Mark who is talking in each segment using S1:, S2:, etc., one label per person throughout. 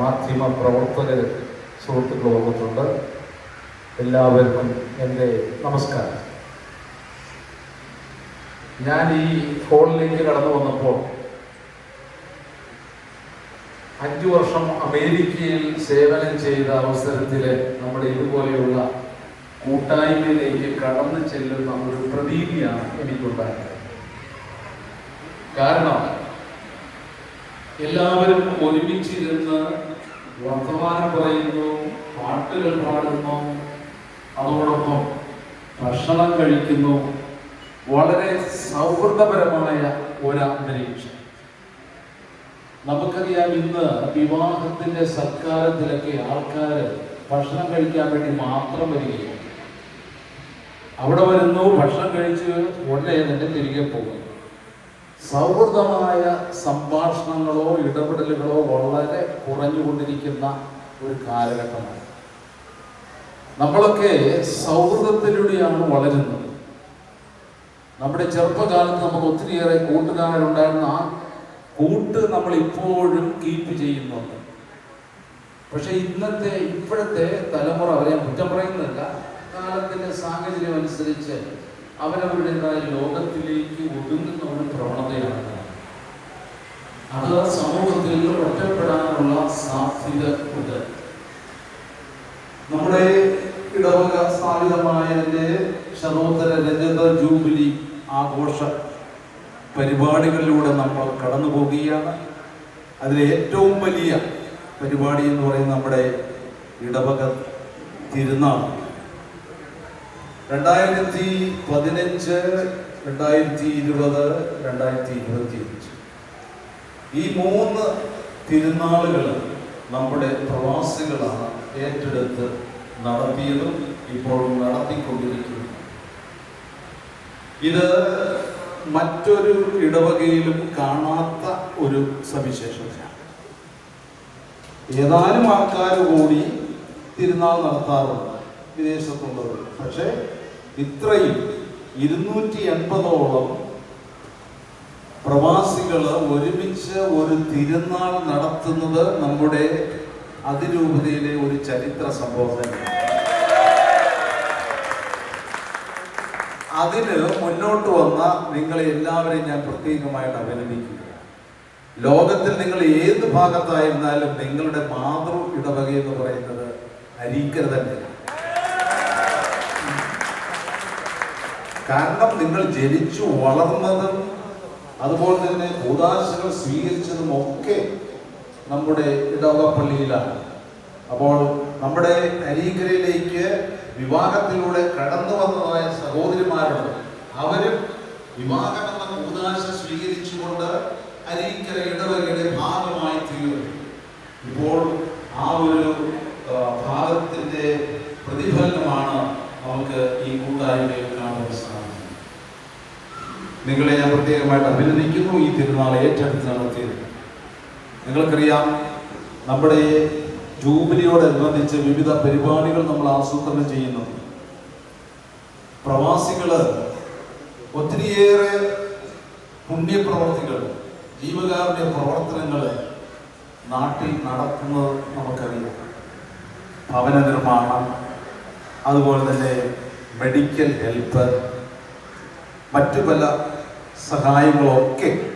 S1: മാധ്യമ പ്രവർത്തകർ സുഹൃത്തുക്കൾ വന്നിട്ടുണ്ട്. എല്ലാവർക്കും എന്റെ നമസ്കാരം. ഞാൻ ഈ ഹോളിലേക്ക് കടന്നു വന്നപ്പോൾ അഞ്ചു വർഷം അമേരിക്കയിൽ സേവനം ചെയ്ത അവസരത്തിൽ നമ്മുടെ ഇതുപോലെയുള്ള കൂട്ടായ്മയിലേക്ക് കടന്നു ചെല്ലുന്ന ഒരു പ്രതീതിയാണ് എനിക്കുണ്ടായത് കാരണം എല്ലാവരും ഒരുമിച്ചിരുന്ന് വർത്തമാനം പറയുന്നു പാട്ടുകൾ പാടുന്നു അതോടൊപ്പം ഭക്ഷണം കഴിക്കുന്നു. വളരെ സൗഹൃദപരമായ ഒരന്തരീക്ഷം. നമുക്കറിയാം ഇന്ന് വിവാഹത്തിന്റെ സൽക്കാരത്തിലൊക്കെ ആൾക്കാർ ഭക്ഷണം കഴിക്കാൻ വേണ്ടി മാത്രം വരികയാണ്. അവിടെ വരുന്നു ഭക്ഷണം കഴിച്ച് ഉടനെ തന്നെ തിരികെ പോകുന്നു. സൗഹൃദമായ സംഭാഷണങ്ങളോ ഇടപെടലുകളോ വളരെ കുറഞ്ഞുകൊണ്ടിരിക്കുന്ന ഒരു കാലഘട്ടമാണ്. നമ്മളൊക്കെ സൗഹൃദത്തിലൂടെയാണ് വളരുന്നത്. നമ്മുടെ ചെറുപ്പകാലത്ത് നമുക്ക് ഒത്തിരിയേറെ കൂട്ടുകാരുണ്ടായിരുന്ന ആ കൂട്ട് നമ്മൾ ഇപ്പോഴും കീപ്പ് ചെയ്യുന്നുണ്ട്. പക്ഷെ ഇന്നത്തെ ഇപ്പോഴത്തെ തലമുറ അവരെ കുറ്റം പറയുന്നില്ല കാലത്തിന്റെ സാഹചര്യം അനുസരിച്ച് അവരവരുടേതായ ലോകത്തിലേക്ക് ഒതുങ്ങുന്ന ഒരു പ്രവണതയാണ് അത്. സമൂഹത്തിൽ ഒറ്റപ്പെടാനുള്ള സാധ്യത ഉണ്ട്. നമ്മുടെ ഇടവക സ്ഥാപിതമായതിന്റെ ശതോത്തര രജത ജൂബിലി ആഘോഷ പരിപാടികളിലൂടെ നമ്മൾ കടന്നു പോവുകയാണ്. അതിലെ ഏറ്റവും വലിയ പരിപാടി എന്ന് പറയുന്നത് നമ്മുടെ ഇടവക തിരുനാൾ. രണ്ടായിരത്തി പതിനഞ്ച് രണ്ടായിരത്തി ഇരുപത് രണ്ടായിരത്തി ഇരുപത്തി അഞ്ച് ഈ മൂന്ന് തിരുനാളുകൾ നമ്മുടെ പ്രവാസികളാണ് ഏറ്റെടുത്ത് നടത്തിയതും ഇപ്പോഴും നടത്തിക്കൊണ്ടിരിക്കുന്നു. ഇത് മറ്റൊരു ഇടവകയിലും കാണാത്ത ഒരു സവിശേഷതയാണ്. ഏതാനും ആൾക്കാർ കൂടി തിരുനാൾ നടത്താറുണ്ട് വിദേശത്തുള്ളവർ പക്ഷേ ഇത്രയും ഇരുന്നൂറ്റി എൺപതോളം പ്രവാസികൾ ഒരുമിച്ച് ഒരു തിരുനാൾ നടത്തുന്നത് നമ്മുടെ അതിരൂപതയിലെ ഒരു ചരിത്ര സംഭവം അതിന് മുന്നോട്ട് വന്ന നിങ്ങളെ എല്ലാവരെയും ഞാൻ പ്രത്യേകമായിട്ട് അഭിനന്ദിക്കുക ലോകത്തിൽ നിങ്ങൾ ഏത് ഭാഗത്തായിരുന്നാലും നിങ്ങളുടെ മാതൃ ഇടവക എന്ന് പറയുന്നത് അരീക്കര തന്നെയാണ്. കാരണം നിങ്ങൾ ജനിച്ചു വളർന്നതും അതുപോലെ തന്നെ ഉദാശകൾ സ്വീകരിച്ചതും ഒക്കെ നമ്മുടെ ഇടവക പള്ളിയിലാണ് അപ്പോൾ നമ്മുടെ അരീക്കരയിലേക്ക് വിവാഹത്തിലൂടെ കടന്നു വന്നതായ സഹോദരിമാരുണ്ട്. അവരും വിവാഹം എന്ന ഉദാശ സ്വീകരിച്ചുകൊണ്ട് അരീക്കര ഇടവകയുടെ ഭാഗമായി തീർന്നു. ഇപ്പോൾ ആ ഒരു ഭാഗത്തിന്റെ പ്രതിഫലനമാണ് നമുക്ക് ഈ കൂട്ടായ്മയിൽ നിങ്ങളെ ഞാൻ പ്രത്യേകമായിട്ട് അഭിനന്ദിക്കുന്നു. ഈ തിരുനാൾ ഏറ്റെടുത്ത് നടത്തിയത്. നിങ്ങൾക്കറിയാം നമ്മുടെ ജൂബിലിയോടനുബന്ധിച്ച് വിവിധ പരിപാടികൾ നമ്മൾ ആസൂത്രണം ചെയ്യുന്നു. പ്രവാസികൾ ഒത്തിരിയേറെ പുണ്യപ്രവർത്തികൾ ജീവകാരുണ്യ പ്രവർത്തനങ്ങൾ നാട്ടിൽ നടത്തുന്നത് നമുക്കറിയാം. ഭവന നിർമ്മാണം അതുപോലെ തന്നെ മെഡിക്കൽ ഹെൽപ്പ് മറ്റു പല സഹായങ്ങളൊക്കെ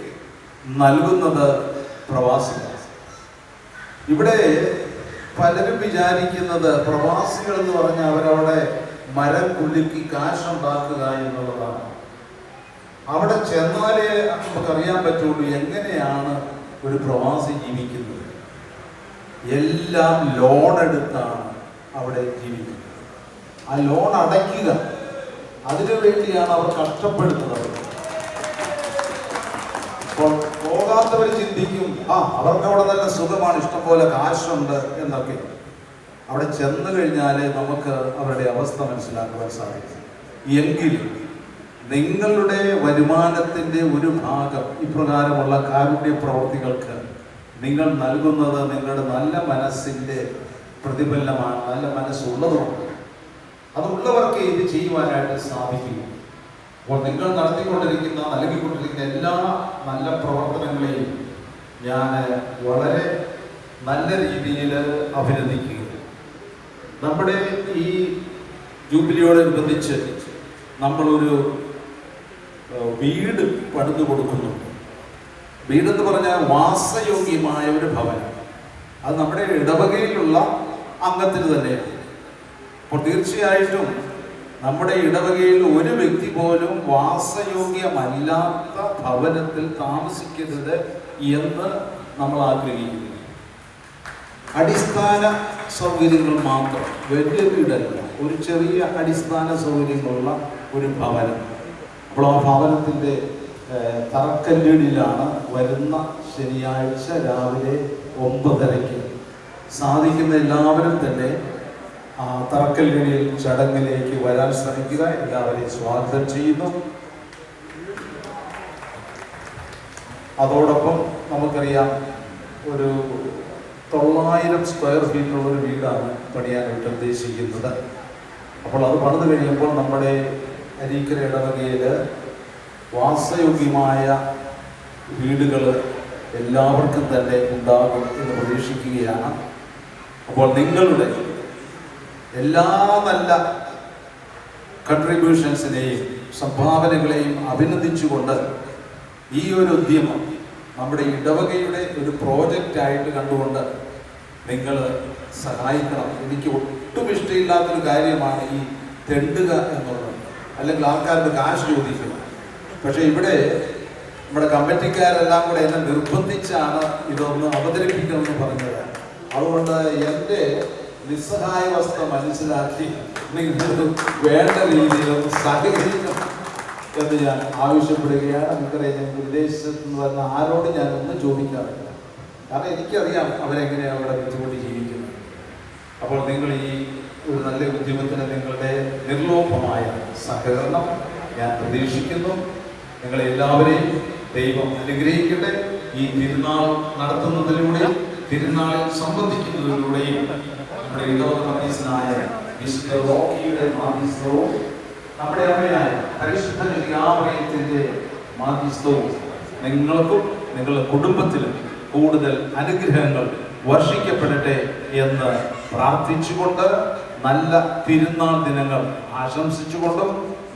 S1: നൽകുന്നത് പ്രവാസികൾ. ഇവിടെ പലരും വിചാരിക്കുന്നത് പ്രവാസികൾ എന്ന് പറഞ്ഞ അവരവിടെ മരം കുലുക്കി കാശുണ്ടാക്കുക എന്നുള്ളതാണ്. അവിടെ ചെന്നാലേ നമുക്കറിയാൻ പറ്റുള്ളൂ എങ്ങനെയാണ് ഒരു പ്രവാസി ജീവിക്കുന്നത്. എല്ലാം ലോൺ എടുത്താണ് അവിടെ ജീവിക്കുന്നത്. ആ ലോൺ അടയ്ക്കുക. അതിനു വേണ്ടിയാണ് അവർ കഷ്ടപ്പെടുന്നത്. പോകാത്തവർ ചിന്തിക്കും. ആ അവർക്ക് അവിടെ നല്ല സുഖമാണ് ഇഷ്ടംപോലെ കാശുണ്ട് എന്നൊക്കെ. അവിടെ ചെന്ന് കഴിഞ്ഞാലേ നമുക്ക് അവരുടെ അവസ്ഥ മനസ്സിലാക്കുവാൻ സാധിക്കും. എങ്കിലും നിങ്ങളുടെ വരുമാനത്തിന്റെ ഒരു ഭാഗം ഇപ്രകാരമുള്ള കാരുണ്യ പ്രവൃത്തികൾക്ക് നിങ്ങൾ നൽകുന്നത് നിങ്ങളുടെ നല്ല മനസ്സിന്റെ പ്രതിഫലനമാണ് നല്ല മനസ്സുള്ളതുകൊണ്ട്. അതുള്ളവർക്ക് ഇത് ചെയ്യുവാനായിട്ട് സാധിക്കും. അപ്പോൾ നിങ്ങൾ നടത്തിക്കൊണ്ടിരിക്കുന്ന നൽകിക്കൊണ്ടിരിക്കുന്ന എല്ലാ നല്ല പ്രവർത്തനങ്ങളെയും ഞാൻ വളരെ നല്ല രീതിയിൽ അഭിനന്ദിക്കുക നമ്മുടെ ഈ ജൂബിലിയോടനുബന്ധിച്ച് നമ്മളൊരു വീട് പണിതു കൊടുക്കുന്നു. വീടെന്ന് പറഞ്ഞാൽ വാസയോഗ്യമായ ഒരു ഭവനം. അത് നമ്മുടെ ഇടവകയിലുള്ള അംഗത്തിന് തന്നെയാണ്. അപ്പോൾ തീർച്ചയായിട്ടും നമ്മുടെ ഇടവകയിൽ ഒരു വ്യക്തി പോലും വാസയോഗ്യമല്ലാത്ത ഭവനത്തിൽ താമസിക്കരുത് എന്ന് നമ്മൾ ആഗ്രഹിക്കുന്നു. അടിസ്ഥാന സൗകര്യങ്ങൾ മാത്രം വലിയ വീടല്ല ഒരു ചെറിയ അടിസ്ഥാന സൗകര്യങ്ങളുള്ള ഒരു ഭവനം. അപ്പോൾ ആ ഭവനത്തിന്റെ തറക്കല്ലിടിലാണ് വരുന്ന ശനിയാഴ്ച രാവിലെ ഒമ്പതരയ്ക്ക്. സാധിക്കുന്ന എല്ലാവരും തന്നെ ആ തറക്കല്ലിടിയിൽ ചടങ്ങിലേക്ക് വരാൻ ശ്രമിക്കുക. എല്ലാവരെയും സ്വാഗതം ചെയ്യുന്നു. അതോടൊപ്പം നമുക്കറിയാം ഒരു തൊള്ളായിരം സ്ക്വയർ ഫീറ്റുള്ള ഒരു വീടാണ് പണിയാനായിട്ട് ഉദ്ദേശിക്കുന്നത്. അപ്പോൾ അത് പണിത് കഴിയുമ്പോൾ നമ്മുടെ അരീക്കര ഇടവകയിൽ വാസയോഗ്യമായ വീടുകൾ എല്ലാവർക്കും തന്നെ ഉണ്ടാകും എന്ന് പ്രതീക്ഷിക്കുകയാണ്. അപ്പോൾ നിങ്ങളുടെ എല്ലാ നല്ല കൺട്രിബ്യൂഷൻസിനെയും സംഭാവനകളെയും അഭിനന്ദിച്ചുകൊണ്ട് ഈ ഒരു ഉദ്യമം നമ്മുടെ ഇടവകയുടെ ഒരു പ്രോജക്റ്റ് ആയിട്ട് കണ്ടുകൊണ്ട് നിങ്ങൾ സഹായിക്കണം. എനിക്ക് ഒട്ടും ഇഷ്ടമില്ലാത്തൊരു കാര്യമാണ് ഈ തെണ്ടുക എന്നുള്ളത്. അല്ലെങ്കിൽ ആൾക്കാരുടെ കാശ് ചോദിക്കുക. പക്ഷേ ഇവിടെ നമ്മുടെ കമ്മിറ്റിക്കാരെല്ലാം കൂടെ എന്നെ നിർബന്ധിച്ചാണ് ഇതൊന്ന് അവതരിപ്പിക്കണമെന്ന് പറഞ്ഞത്. അതുകൊണ്ട് എന്റെ നിസ്സഹായാവസ്ഥ മനസ്സിലാക്കി നിങ്ങൾ വേണ്ട രീതിയിലും സഹകരിക്കണം എന്ന് ഞാൻ ആവശ്യപ്പെടുകയാണ്. നമുക്കറിയാം ഞാൻ വിദേശത്ത് നിന്ന് വന്ന ആരോട് ഞാൻ ഒന്നും ചോദിക്കാറില്ല. കാരണം എനിക്കറിയാം അവരെങ്ങനെയാണ് അവിടെ ബുദ്ധിമുട്ട് ജീവിക്കുന്നത്. അപ്പോൾ നിങ്ങൾ ഈ ഒരു നല്ല ഉദ്യമത്തിന് നിങ്ങളുടെ നിർലോഭമായ സഹകരണം ഞാൻ പ്രതീക്ഷിക്കുന്നു. നിങ്ങളെ എല്ലാവരെയും ദൈവം അനുഗ്രഹിക്കട്ടെ. ഈ തിരുനാൾ നടത്തുന്നതിലൂടെയും തിരുനാളിൽ സംബന്ധിക്കുന്നതിലൂടെയും നമ്മുടെ ഇടവ കമ്മീഷനായ മിസ്റ്റർ റോക്കിയുടെ മാധ്യസ്ഥവും നമ്മുടെ അമ്മയായ പരിശുദ്ധ യാമയത്തിന്റെ മാധ്യസ്ഥവും നിങ്ങൾക്കും നിങ്ങളുടെ കുടുംബത്തിലും കൂടുതൽ അനുഗ്രഹങ്ങൾ വർഷിക്കപ്പെടട്ടെ എന്ന് പ്രാർത്ഥിച്ചുകൊണ്ട് നല്ല തിരുനാൾ ദിനങ്ങൾ ആശംസിച്ചുകൊണ്ടും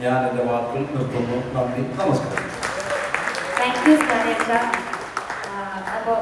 S1: ഞാൻ എന്റെ വാക്കുകൾ നിർത്തുന്നു. നന്ദി. നമസ്കാരം.